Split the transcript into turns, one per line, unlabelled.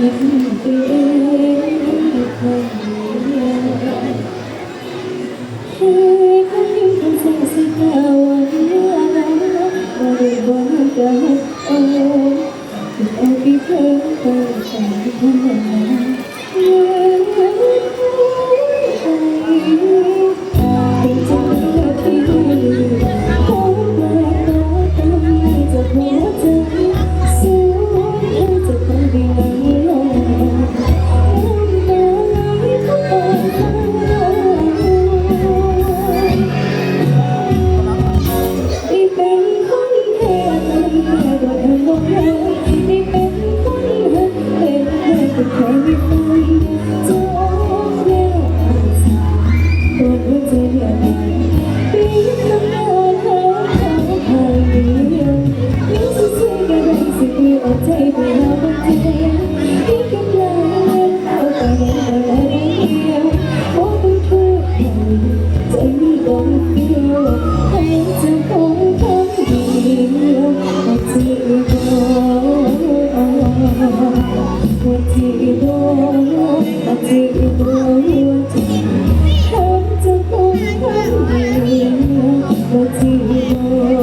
ยิ้มไปเองคนเดียวเธอคนนี้เป็นเสียงสิแก้ววันเมื่อไรไม่ได้บอกกันโอ้ถึงเอาที่เธอไปฉันทจะหัวใจสู้เธอจะต้องดี Oh.